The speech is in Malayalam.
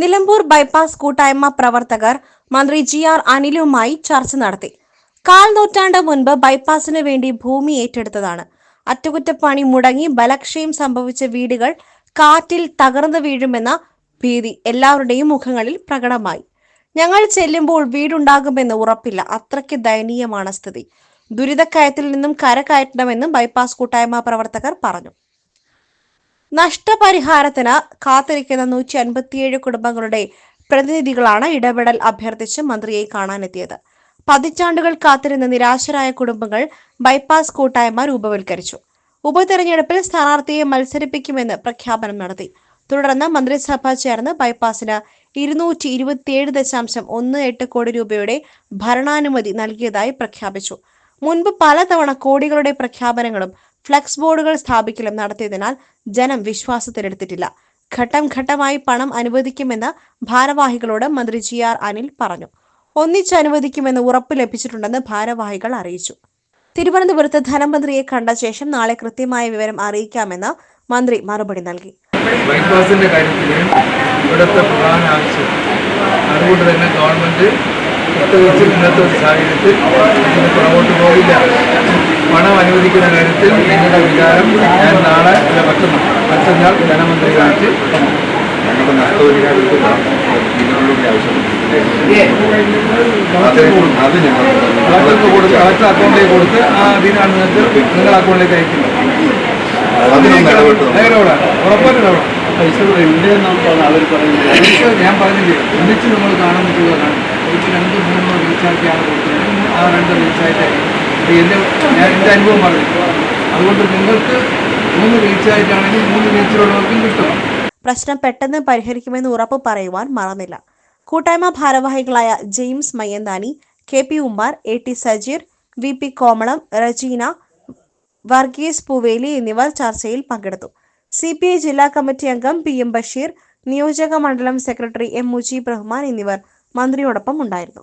നിലമ്പൂർ ബൈപ്പാസ് കൂട്ടായ്മ പ്രവർത്തകർ മന്ത്രി ജി ആർ അനിലുമായി ചർച്ച നടത്തി. കാൽ നൂറ്റാണ്ട് മുൻപ് ബൈപ്പാസിന് വേണ്ടി ഭൂമി ഏറ്റെടുത്തതാണ്. അറ്റകുറ്റപ്പണി മുടങ്ങി ബലക്ഷയം സംഭവിച്ച വീടുകൾ കാറ്റിൽ തകർന്നു വീഴുമെന്ന ഭീതി എല്ലാവരുടെയും മുഖങ്ങളിൽ പ്രകടമായി. ഞങ്ങൾ ചെല്ലുമ്പോൾ വീടുണ്ടാകുമെന്ന് ഉറപ്പില്ല. അത്രയ്ക്ക് ദയനീയമാണ് സ്ഥിതി. ദുരിതക്കയത്തിൽ നിന്നും കരകയറ്റണമെന്നും ബൈപ്പാസ് കൂട്ടായ്മ പ്രവർത്തകർ പറഞ്ഞു. നഷ്ടപരിഹാരത്തിന് കാത്തിരിക്കുന്ന നൂറ്റി അൻപത്തിയേഴ് കുടുംബങ്ങളുടെ പ്രതിനിധികളാണ് ഇടപെടൽ അഭ്യർത്ഥിച്ച് മന്ത്രിയെ കാണാനെത്തിയത്. പതിറ്റാണ്ടുകൾ കാത്തിരുന്ന നിരാശരായ കുടുംബങ്ങൾ ബൈപ്പാസ് കൂട്ടായ്മ രൂപവൽക്കരിച്ചു. ഉപതെരഞ്ഞെടുപ്പിൽ സ്ഥാനാർത്ഥിയെ മത്സരിപ്പിക്കുമെന്ന് പ്രഖ്യാപനം നടത്തി. തുടർന്ന് മന്ത്രിസഭ ചേർന്ന് ബൈപ്പാസിന് ഇരുന്നൂറ്റി ഇരുപത്തിയേഴ് ദശാംശം ഒന്ന് എട്ട് കോടി രൂപയുടെ ഭരണാനുമതി നൽകിയതായി പ്രഖ്യാപിച്ചു. മുൻപ് പലതവണ കോടികളുടെ പ്രഖ്യാപനങ്ങളും ഫ്ലക്സ് ബോർഡുകൾ സ്ഥാപിക്കലും നടത്തിയതിനാൽ ജനം വിശ്വാസത്തിലെടുത്തിട്ടില്ല. ഘട്ടം ഘട്ടമായി പണം അനുവദിക്കുമെന്ന് ഭാരവാഹികളോട് മന്ത്രി ജി ആർ അനിൽ പറഞ്ഞു. ഒന്നിച്ച് അനുവദിക്കുമെന്ന് ഉറപ്പ് ലഭിച്ചിട്ടുണ്ടെന്ന് ഭാരവാഹികൾ അറിയിച്ചു. തിരുവനന്തപുരത്ത് ധനമന്ത്രിയെ കണ്ട ശേഷം നാളെ കൃത്യമായ വിവരം അറിയിക്കാമെന്ന് മന്ത്രി മറുപടി നൽകി. പ്രത്യേകിച്ച് ഇന്നത്തെ ഒരു സാഹചര്യത്തിൽ പുറകോട്ട് പോകില്ല അനുവദിക്കുന്ന കാര്യത്തിൽ നിങ്ങളുടെ വിചാരം ഞാൻ നാളെ അല്ല മറ്റന്നാൾ ധനമന്ത്രി കാണിച്ച് ഞങ്ങളുടെ നഷ്ടപരിഹാരത്തിലാണ് നിങ്ങളുടെ ആവശ്യം അത് അത് ഞങ്ങൾ കളക്ടർക്ക് കൊടുത്ത് കളക്ടർ അക്കൗണ്ടിലേക്ക് കൊടുത്ത് ആ അതിനാണ് നിങ്ങൾക്ക് നിങ്ങളുടെ അക്കൗണ്ടിലേക്ക് അയക്കുന്നത്. അതിനൊന്ന് ഇടപെട്ടു ഇടപെടാം ഉറപ്പായിട്ടും ഇടപെടാം പൈസ ഉണ്ട് എന്നാണ് അവർ പറയുന്നത്. ഞാൻ പറഞ്ഞില്ലേ? ഒന്നിച്ച് നമ്മൾ കാണാൻ പറ്റുന്നതാണ് എനിക്ക് രണ്ട് മൂന്നോ ആണ് കൊടുക്കുന്നത് ആ രണ്ട് റീചാർജ് എന്റെ ഞാൻ എന്റെ അനുഭവം പറഞ്ഞു അതുകൊണ്ട് നിങ്ങൾക്ക് മൂന്ന് വീഴ്ചയായിട്ടാണെങ്കിൽ മൂന്ന് വീഴ്ചയുള്ളവർക്കും കിട്ടും. പ്രശ്നം പെട്ടെന്ന് പരിഹരിക്കുമെന്ന് ഉറപ്പ് പറയുവാൻ മറന്നില്ല. കൂട്ടായ്മ ഭാരവാഹികളായ James Mayyanthani K P Ummar A T Sajeer V P Komalam Rejina Varghese Pooveli എന്നിവർ ചർച്ചയിൽ പങ്കെടുത്തു. സി പി ഐ ജില്ലാ കമ്മിറ്റി അംഗം പി എം ബഷീർ നിയോജക മണ്ഡലം സെക്രട്ടറി എം മുജീബ് റഹ്മാൻ എന്നിവർ മന്ത്രിയോടൊപ്പം ഉണ്ടായിരുന്നു.